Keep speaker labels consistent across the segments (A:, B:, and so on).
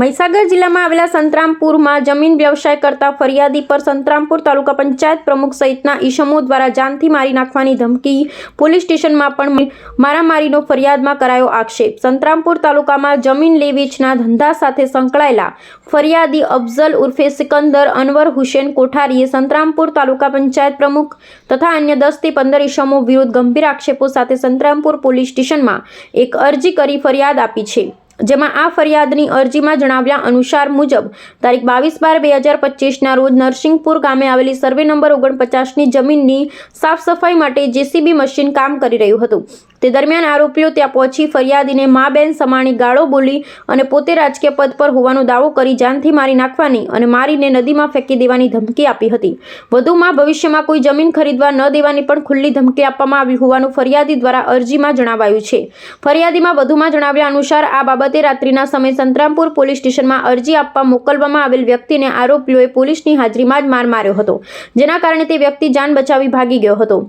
A: મહીસાગર જિલ્લામાં આવેલા સંતરામપુરમાં જમીન વ્યવસાય કરતા ફરિયાદી પર સંતરામપુર તાલુકા પંચાયત પ્રમુખ સહિતના ઈસમો દ્વારા જાનથી મારી નાખવાની ધમકી પોલીસ સ્ટેશનમાં પણ મારામારીનો ફરિયાદમાં કરાયો આક્ષેપ. સંતરામપુર તાલુકામાં જમીન લે વેચના ધંધા સાથે સંકળાયેલા ફરિયાદી અફઝલ ઉર્ફે સિકંદર અનવર હુસેન કોઠારીએ સંતરામપુર તાલુકા પંચાયત પ્રમુખ તથા અન્ય દસથી પંદર ઈસમો વિરુદ્ધ ગંભીર આક્ષેપો સાથે સંતરામપુર પોલીસ સ્ટેશનમાં એક અરજી કરી ફરિયાદ આપી છે. જેમાં આ ફરિયાદની અરજીમાં જણાવ્યા અનુસાર મુજબ, તારીખ બાવીસ બાર બે હજાર પચીસના રોજ નરસિંહપુર ગામે આવેલી સર્વે નંબર ઓગણપચાસની જમીનની સાફ સફાઈ માટે જેસીબી મશીન કામ કરી રહ્યું હતું. તે દરમિયાન આરોપીઓ ત્યાં પહોંચી ફરિયાદીને મા બેન સમાણી ગાળો બોલી અને પોતે રાજકીય પદ પર હોવાનો દાવો કરી જાનથી મારી નાખવાની અને મારીને નદીમાં ફેંકી દેવાની ધમકી આપી હતી. વધુમાં ભવિષ્યમાં કોઈ જમીન ખરીદવા ન દેવાની પણ ખુલ્લી ધમકી આપવામાં આવી હોવાનું ફરિયાદી દ્વારા અરજીમાં જણાવાયું છે. ફરિયાદીમાં વધુમાં જણાવ્યા અનુસાર, આ બાબતે રાત્રિના સમયે સંતરામપુર પોલીસ સ્ટેશનમાં અરજી આપવા મોકલવામાં આવેલ વ્યક્તિને આરોપીઓએ પોલીસની હાજરીમાં જ માર માર્યો હતો, જેના કારણે તે વ્યક્તિ જાન બચાવી ભાગી ગયો હતો.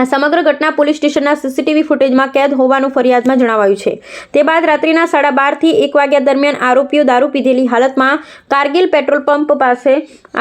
A: આ સમગ્ર ઘટના પોલીસ સ્ટેશનના સીસીટીવી ફૂટેજમાં કેદ હોવાનું ફરિયાદમાં જણાવાયું છે. તે બાદ રાત્રિના સાડા બારથી એક વાગ્યા દરમિયાન આરોપીઓ દારૂ પીધેલી હાલતમાં કારગિલ પેટ્રોલ પંપ પાસે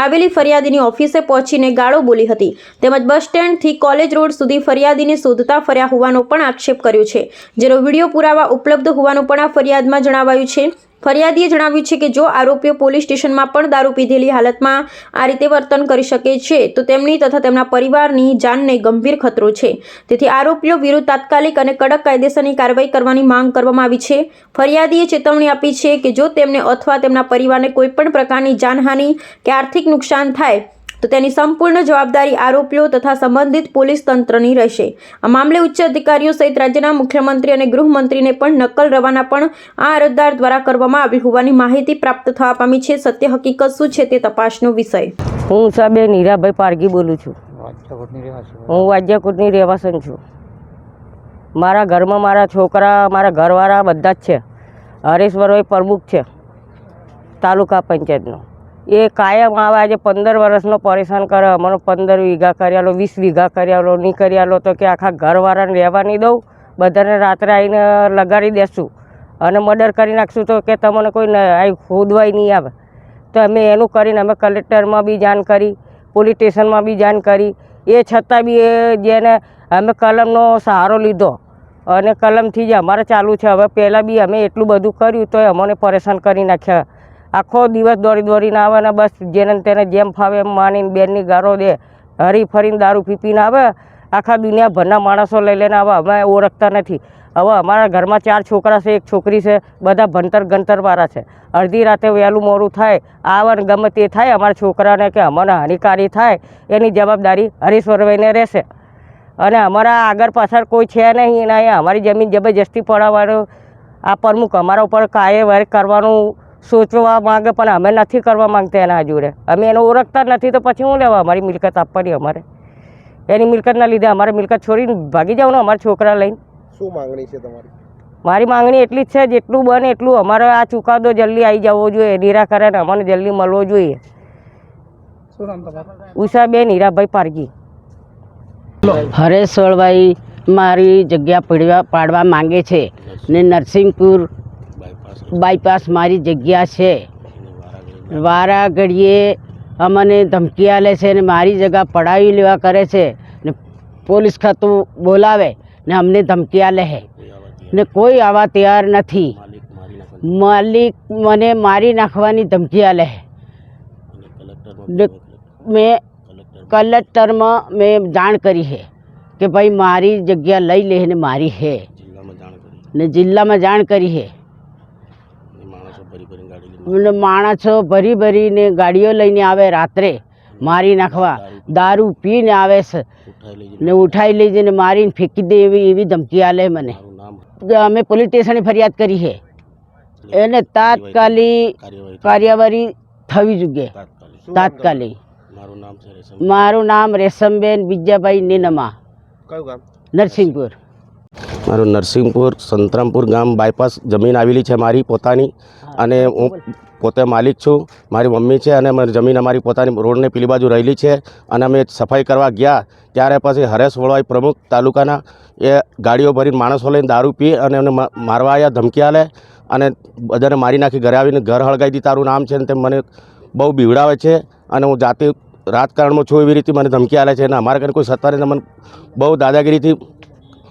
A: આવેલી ફરિયાદીની ઓફિસે પહોંચીને ગાળો બોલી હતી. તેમજ બસ સ્ટેન્ડથી કોલેજ રોડ સુધી ફરિયાદીને શોધતા ફર્યા હોવાનો પણ આક્ષેપ કર્યો છે. જેનો વીડિયો પુરાવા ઉપલબ્ધ હોવાનું પણ આ ફરિયાદમાં જણાવાયું છે. ફરિયાદીએ જણાવ્યું છે કે જો આરોપીઓ પોલીસ સ્ટેશનમાં પણ દારૂ પીધેલી હાલતમાં આ રીતે વર્તન કરી શકે છે, તો તેમની તથા તેમના પરિવારની જાનને ગંભીર ખતરો છે. તેથી આરોપીઓ વિરુદ્ધ તાત્કાલિક અને કડક કાયદેસરની કાર્યવાહી કરવાની માંગ કરવામાં આવી છે. ફરિયાદીએ ચેતવણી આપી છે કે જો તેમને અથવા તેમના પરિવારને કોઈપણ પ્રકારની જાનહાનિ કે આર્થિક નુકસાન થાય તો તેની સંપૂર્ણ જવાબદારી આરોપીઓ તથા સંબંધિત પોલીસ તંત્રની રહેશે. આ મામલે ઉચ્ચ અધિકારીઓ સહિત રાજ્યના મુખ્યમંત્રી અને ગૃહમંત્રીને પણ નકલ રવાના પણ આ અરજદાર દ્વારા કરવામાં આવી હોવાની માહિતી પ્રાપ્ત થવા પામી છે. સત્ય હકીકત શું છે તે તપાસનો વિષય.
B: હું સાબે હીરાભાઈ પારગી બોલું છું. હું વાજ્યાકુટની રહેવાસન છું. મારા ઘરમાં મારા છોકરા મારા ઘરવાળા બધા જ છે. હરેશ્વરભાઈ પ્રમુખ છે. તાલુકા પંચાયતનો. એ કાયમ આવે આજે પંદર વર્ષનો પરેશાન કરે, અમારો પંદર વીઘા કરી આલો વીસ વીઘા કરી આલો નહીં કરી આલો તો કે આખા ઘરવાળાને રહેવા નહીં દઉં, બધાને રાત્રે આવીને લગાડી દેશું. અને મર્ડર કરી નાખશું તો કે તમને કોઈ આવી ખોદવાય નહીં આવે. તો અમે એનું કરીને અમે કલેક્ટરમાં બી જાણ કરી, પોલીસ સ્ટેશનમાં બી જાણ કરી. એ છતાં બી એ જેને અમે કલમનો સહારો લીધો અને કલમથી જ અમારે ચાલુ છે. હવે પહેલાં બી અમે એટલું બધું કર્યું તો અમને પરેશાન કરી નાખ્યા. આખો દિવસ દોડી દોડીને આવે ને બસ જેને તેને જેમ ફાવે એમ માનીને બેનની ગારો દે. હરી ફરીને દારૂ પીપીને આવે. આખા દુનિયાભરના માણસો લઈ લઈને આવે. અમે ઓળખતા નથી. હવે અમારા ઘરમાં ચાર છોકરા છે, એક છોકરી છે, બધા ભણતર ગણતરવાળા છે. અડધી રાતે વહેલું મોડું થાય આવે ને ગમે તે થાય, અમારા છોકરાને કે અમને હાનિકારી થાય, એની જવાબદારી હરીશ્વરભાઈને રહેશે. અને અમારા આગળ પાછળ કોઈ છે નહીં અને અહીંયા અમારી જમીન જબરજસ્તી પડાવવાનું, આ પ્રમુખ અમારા ઉપર કાર્યવાહી કરવાનું સોચવા માંગે પણ અમે નથી કરવા માંગતા એના જોડે. અમે એને ઓળખતા જ નથી તો પછી શું લેવા? અમારી મિલકત આપવાની અમારે. એની મિલકતના લીધે અમારે મિલકત છોડીને ભાગી જાવ ને અમારા છોકરા લઈને.
C: શું માંગણી છે તમારી?
B: મારી માંગણી એટલી જ છે જેટલું બને એટલું અમારે આ ચુકાદો જલ્દી આવી જવો જોઈએ નિરાકરણ અમને જલ્દી મળવો જોઈએ. ઉષાબેન હીરાભાઈ પારગી
D: હરેશ સોળભાઈ મારી જગ્યા પડવા પાડવા માંગે છે ને નરસિંહપુર બાયપાસ મારી જગ્યા છે. વારા ઘડીએ અમને ધમકી આલે છે ને મારી જગ્યા પડાવી લેવા કરે છે ને પોલીસ ખાતું બોલાવે ને અમને ધમકી આલે છે. ને કોઈ આવા તૈયાર નથી. માલિક મને મારી નાખવાની ધમકી આલે છે. મેં કલેક્ટરમાં મેં જાણ કરી છે કે ભાઈ મારી જગ્યા લઈ લે ને મારી છે. ને જિલ્લામાં જાણ કરી ને માણસો ભરી ભરીને ગાડીઓ લઈને આવે રાત્રે મારી નાખવા દારૂ. પીને આવે છે ને ઉઠાઈ લઈ જઈને મારીને ફેંકી દે એવી એવી ધમકી આલે મને. અમે પોલીસ સ્ટેશને ફરિયાદ કરી છે. એને તાત્કાલિક કાર્યવાહી થવી જોઈએ. તાત્કાલિક. મારું નામ રેશમબેન. બીજાભાઈ નીનમા. નરસિંહપુર.
E: મારું નરસિંહપુર સંતરામપુર ગામ બાયપાસ જમીન આવેલી છે મારી પોતાની. અને હું પોતે માલિક છું, મારી મમ્મી છે અને જમીન અમારી પોતાની રોડને પેલી બાજુ રહેલી છે અને અમે સફાઈ કરવા ગયા. ત્યારે પછી હરેશ વળવાઈ પ્રમુખ તાલુકાના એ ગાડીઓ ભરીને માણસો લઈને દારૂ પી અને એમને મારવા આવ્યા ધમકી આલે અને બધાને મારી નાખી ઘરે આવીને ઘર હળગાવી દી, તારું નામ છે ને તે મને બહુ બીવડાવે છે અને હું જાતે રાજકારણમાં છું એવી રીતે મને ધમકી આલે છે અને અમારા ઘરે કોઈ સત્તા નથી મને બહુ દાદાગીરીથી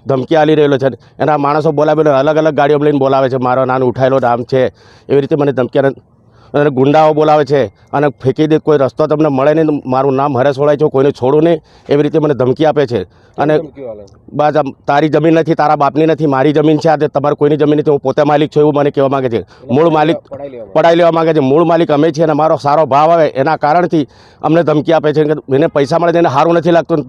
E: ધમકી આલી રહેલો છે. એના માણસો બોલાવેલો અલગ અલગ ગાડીઓ લઈને બોલાવે છે, મારો નાનું ઉઠાયેલો નામ છે, એવી રીતે મને ધમકી અને ગુંડાઓ બોલાવે છે અને ફેંકી દે કોઈ રસ્તો તમને મળે નહીં મારું નામ હરેશ વળાય છે કોઈને છોડું નહીં એવી રીતે મને ધમકી આપે છે. અને બસ તારી જમીન નથી તારા બાપની નથી મારી જમીન છે આજે તમારે કોઈની જમીન નથી હું પોતે માલિક છું એવું મને કહેવા માગે છે. મૂળ માલિક પડાઈ લેવા માગે છે. મૂળ માલિક અમે છીએ અને મારો સારો ભાવ આવે એના કારણથી અમને ધમકી આપે છે કે એને પૈસા મળે છે એને સારું નથી લાગતું.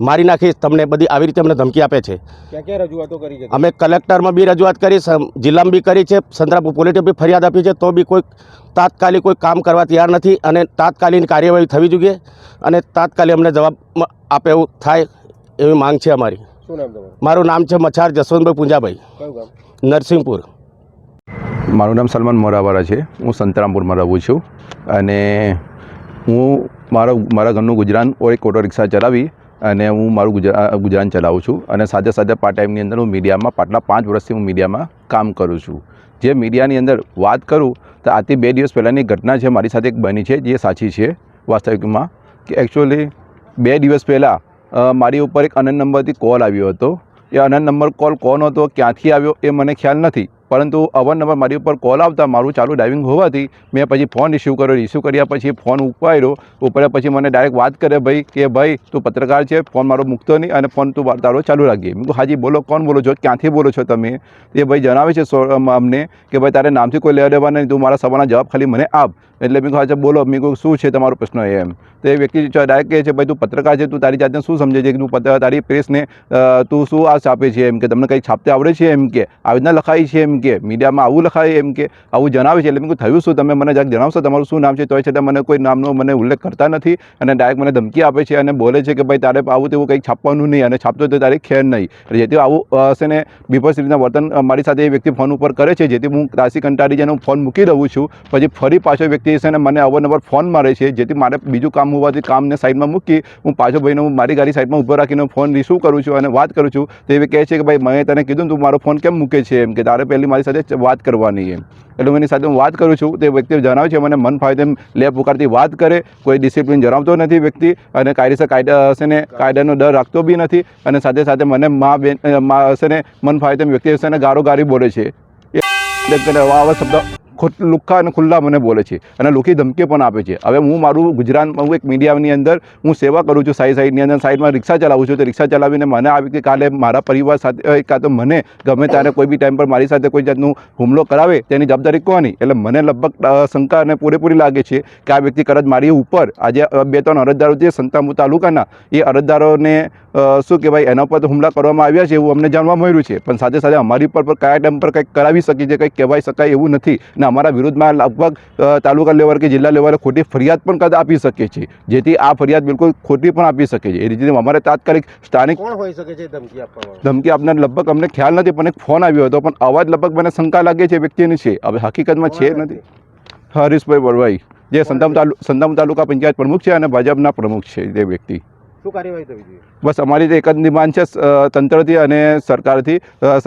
E: મારી નાખીશ તમને બધી આવી રીતે અમને ધમકી આપે છે.
C: ક્યાં ક્યાં રજૂઆતો કરી છે?
E: અમે કલેક્ટરમાં બી રજૂઆત કરી જિલ્લામાં બી કરી છે સંતરાપુર પોલીસે બી ફરિયાદ આપી છે તો બી કોઈ તાત્કાલિક કોઈ કામ કરવા તૈયાર નથી અને તાત્કાલિક કાર્યવાહી થવી જોઈએ અને તાત્કાલિક અમને જવાબ આપે એવું થાય એવી માંગ છે અમારી.
C: શું નામ તમારું?
E: મારું નામ છે મછાર જસવંતભાઈ પૂંજાભાઈ. નરસિંહપુર.
F: મારું નામ સલમાન મોરાવાળા છે. હું સંતરામપુરમાં રહું છું અને હું મારા મારા ઘરનું ગુજરાન એક ઓટો રિક્ષા ચલાવી અને હું મારું ગુજરા ગુજરાન ચલાવું છું અને સાથે સાથે પાર્ટ ટાઈમની અંદર હું મીડિયામાં પાટલા પાંચ વર્ષથી હું મીડિયામાં કામ કરું છું. જે મીડિયાની અંદર વાત કરું તો આથી બે દિવસ પહેલાંની ઘટના છે, મારી સાથે એક બની છે, જે સાચી છે વાસ્તવિકમાં કે એકચ્યુઅલી બે દિવસ પહેલાં મારી ઉપર એક અનંત નંબરથી કોલ આવ્યો હતો. એ અનંત નંબર કોલ કોનો હતો, ક્યાંથી આવ્યો એ મને ખ્યાલ નથી. પરંતુ અવારનવાર મારી ઉપર કોલ આવતા મારું ચાલુ ડ્રાઇવિંગ હોવાથી મેં પછી ફોન રિસીવ કર્યો. રિસીવ કર્યા પછી ફોન ઉપાડ્યો. ઉપાડ્યા પછી મને ડાયરેક્ટ વાત કરે ભાઈ કે, ભાઈ, તું પત્રકાર છે ફોન મારો મૂકતો નહીં અને ફોન તું તારો ચાલુ રાખીએ મેં હાજી, બોલો, કોણ બોલો છો? ક્યાંથી બોલો છો તમે? એ ભાઈ જણાવે છે અમને કે, ભાઈ, તારે નામથી કોઈ લેવા દેવા નહીં, તું મારા સવાલના જવાબ ખાલી મને આપ. એટલે મેં કહું અચ્છા બોલો. મેં કહું શું છે તમારો પ્રશ્ન? એમ. તો એ વ્યક્તિ ડાયરેક્ટ કહે છે, ભાઈ, તું પત્રકાર છે, તું તારી જાતને શું સમજે છે? કે તું તારી પ્રેસને તું શું આ છાપે છે? એમ કે, તમને કંઈક છાપતે આવડે છે? એમ કે, આવી રીતના લખાય છે? એમ કે મીડિયામાં આવું લખાય એમ કે આવું જણાવે છે, એટલે મેં થયું શું? તમે મને જરાક જણાવશો તમારું શું નામ છે? તોય છતાં મને કોઈ નામનો મને ઉલ્લેખ કરતા નથી અને ડાયરેક્ટ મને ધમકી આપે છે અને બોલે છે કે ભાઈ તારે આવું તેવું કંઈક છાપવાનું નહીં અને છાપતો તો તારે ખેર નહીં. એટલે જેથી આવું હશે ને બીભત્સ રીતના વર્તન મારી સાથે એ વ્યક્તિ ફોન ઉપર કરે છે, જેથી હું ત્રાસી કંટાળી જઈને હું ફોન મૂકી દઉં છું. પછી ફરી પાછો વ્યક્તિ છે ને મને અવારનવાર ફોન મારે છે, જેથી મારે બીજું કામ હોવાથી કામને સાઈડમાં મૂકી હું પાછો ભાઈને હું મારી ગાડી સાઈડમાં ઊભો રાખીને ફોન રિસીવ કરું છું અને વાત કરું છું. તો કહે છે કે ભાઈ મેં તને કીધું તું મારો ફોન કેમ મૂકે છે? એમ કે તારે પહેલી મારી સાથે વાત કરવાની એમ એટલે હું એની સાથે હું વાત કરું છું તે વ્યક્તિ જણાવે છે મને મન ફાવે તેમ લેપ પુકારથી વાત કરે કોઈ ડિસિપ્લિન જણાવતો નથી વ્યક્તિ અને કાયદેસર કાયદા હશે ને કાયદાનો ડર રાખતો બી નથી અને સાથે સાથે મને મા બેન મા હશે ને મન ફાવે તેમ વ્યક્તિ હશે ને ગારો ગારી બોલે છે આવા શબ્દ લુખ્ખા અને ખુલ્લા મને બોલે છે અને લુખી ધમકી પણ આપે છે. હવે હું મારું ગુજરાતમાં હું એક મીડિયાની અંદર હું સેવા કરું છું સાઈડ સાઈડની અંદર, સાઈડમાં રિક્ષા ચલાવું છું તો રિક્ષા ચલાવીને મને આવી કે કાલે મારા પરિવાર સાથે કાં તો મને ગમે ત્યારે કોઈ બી ટાઈમ પર મારી સાથે કોઈ જાતનું હુમલો કરાવે તેની જવાબદારી કોની? એટલે મને લગભગ શંકા અને પૂરેપૂરી લાગે છે કે આ વ્યક્તિ કદાચ મારી ઉપર, આજે બે ત્રણ અરજદારો જે સંતામુ તાલુકાના, એ અરજદારોને શું કહેવાય, એના પર હુમલા કરવામાં આવ્યા છે એવું અમને જાણવા મળ્યું છે. પણ સાથે સાથે અમારી પર કયા ટાઈમ પર કંઈક કરાવી શકે છે, કંઈક કહેવાય શકાય એવું નથી. અને અમારા વિરુદ્ધમાં લગભગ તાલુકા લેવલ કે જિલ્લા લેવલે ખોટી ફરિયાદ પણ કદાચ આપી શકીએ છીએ જેથી આ ફરિયાદ બિલકુલ ખોટી પણ આપી શકે છે. એ રીતે અમારે તાત્કાલિક સ્થાનિક
C: કોણ હોઈ શકે છે ધમકી આપવા
F: ધમકી આપનાર લગભગ અમને ખ્યાલ નથી પણ એક ફોન આવ્યો હતો. પણ અવાજ લગભગ મને શંકા લાગે છે વ્યક્તિની છે. હવે હકીકતમાં છે નથી. હરીશભાઈ બળવાઈ જે સંતામ તાલુ સંતામ તાલુકા પંચાયત પ્રમુખ છે અને ભાજપના પ્રમુખ છે તે વ્યક્તિ.
C: શું કાર્યવાહી થવી જોઈએ?
F: બસ અમારી તો એક જ ડિમાન્ડ છે તંત્રથી અને સરકારથી.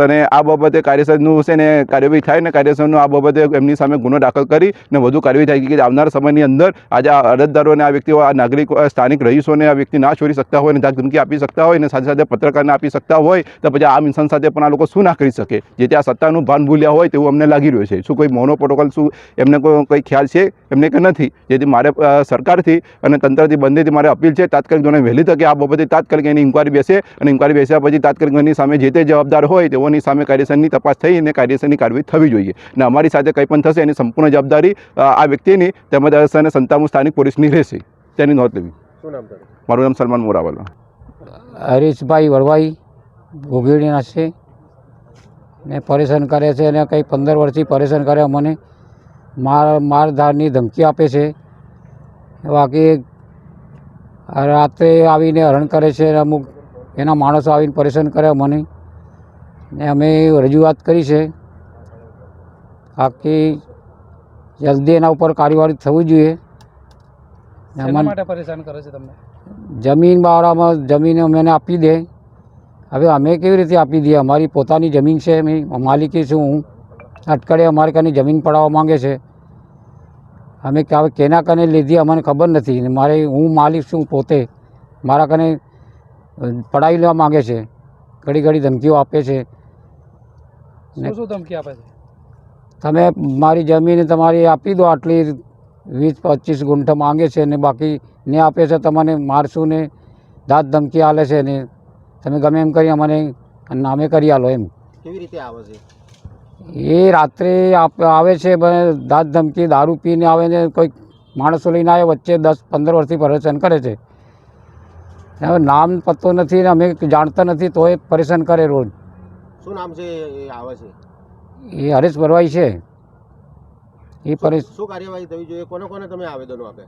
F: અને આ બાબતે કાર્યસરનું છે ને કાર્યવાહી થાય ને કાર્યસરનું આ બાબતે એમની સામે ગુનો દાખલ કરી ને વધુ કાર્યવાહી થાય કે આવનાર સમયની અંદર આજે આ અરજદારો અને આ વ્યક્તિઓ, આ નાગરિકો સ્થાનિક રહીશોને આ વ્યક્તિ ના છોડી શકતા હોય ને ધાક ધમકી આપી શકતા હોય ને સાથે સાથે પત્રકારને આપી શકતા હોય, તો પછી આમ ઇન્સાન સાથે પણ આ લોકો શું ના કરી શકે? જેથી આ સત્તાનું ભાન ભૂલ્યા હોય તેવું અમને લાગી રહ્યું છે. શું કોઈ મોનો પ્રોટોકોલ, શું એમને કોઈ, કંઈ ખ્યાલ છે? એમને કે નથી. જેથી મારે સરકારથી અને તંત્રથી બંનેથી મારે અપીલ છે, તાત્કાલિક જોને વહેલી તકે આ બાબતે તાત્કાલિક એની ઇન્કવાયરી બેસે અને ઇન્કવાયરી બેસ્યા પછી તાત્કાલિક એની સામે જે તે જવાબદાર હોય તેઓની સામે કાયદેસરની તપાસ થઈ અને કાયદેસરની કાર્યવાહી થવી જોઈએ. અને અમારી સાથે કંઈ પણ થશે એની સંપૂર્ણ જવાબદારી આ વ્યક્તિની તેમજ અને સંતામુ સ્થાનિક પોલીસની રહેશે. તેની નોંધ લેવી.
C: શું નામ
F: મારું નામ સલમાન મોરાવાલા.
G: હરીશભાઈ વળવાઈ ભોગીડીના છે. ને પરેશાન કરે છે અને કંઈ પંદર વર્ષથી પરેશાન કરે અમને. માર મારધારની ધમકી આપે છે. બાકી રાત્રે આવીને હરણ કરે છે અમુક એના માણસો આવીને પરેશાન કરે મને. ને અમે રજૂઆત કરી છે. આખી જલ્દી એના ઉપર કાર્યવાહી થવી જોઈએ.
H: પરેશાન કરે છે તમને?
G: જમીન બારામાં જમીન અમને આપી દે. હવે અમે કેવી રીતે આપી દઈએ? અમારી પોતાની જમીન છે અમે માલિકી છું હું. અટકળે અમારે કને જમીન પડાવવા માગે છે. અમે હવે કેના કને લીધી અમને ખબર નથી. ને મારે હું માલિક છું પોતે. મારા કને પડાવી લેવા માગે છે. ઘડી ઘડી ધમકીઓ આપે છે.
H: શું શું ધમકી આપે છે?
G: તમે મારી જમીન તમારી આપી દો આટલી વીસ પચીસ ગુંઠ માંગે છે ને બાકી ને આપે છે તમને મારશું ને દાંત ધમકી આલે છે ને. તમે ગમે એમ કરી અમને નામે કરી આલો એમ.
C: કેવી રીતે આવે છે?
G: એ રાત્રે આવે છે દાંત ધમકી દારૂ પીને આવે ને કોઈક માણસો લઈને આવે વચ્ચે દસ પંદર વર્ષથી પરેશાન કરે છે. હવે નામ પત્તો નથી ને અમે જાણતા નથી તો એ પરેશાન કરે રોજ.
C: શું નામ છે એ આવે છે?
G: એ હરેશ ભરવાઈ છે. એ પરેશ
C: શું કાર્યવાહી થવી જોઈએ? કોને કોને તમે આવેદનો આપે?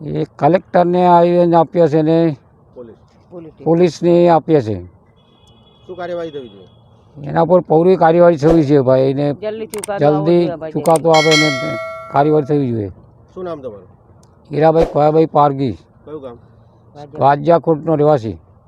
G: એ કલેક્ટરને આવીને આપ્યા છે ને
C: પોલીસ.
G: પોલીસને આપીએ છે.
C: શું કાર્યવાહી થવી જોઈએ?
G: એના પર પૌરી કાર્યવાહી થવી છે ભાઈ એને
B: જલ્દી.
G: ચુકાતો આપે એને કાર્યવાહી થવી જોઈએ.
C: શું નામ તમારું?
G: હીરાભાઈ કોયાભાઈ પારગી.
C: કયું ગામ?
G: વાજ્યા. કોટનો રહેવાસી.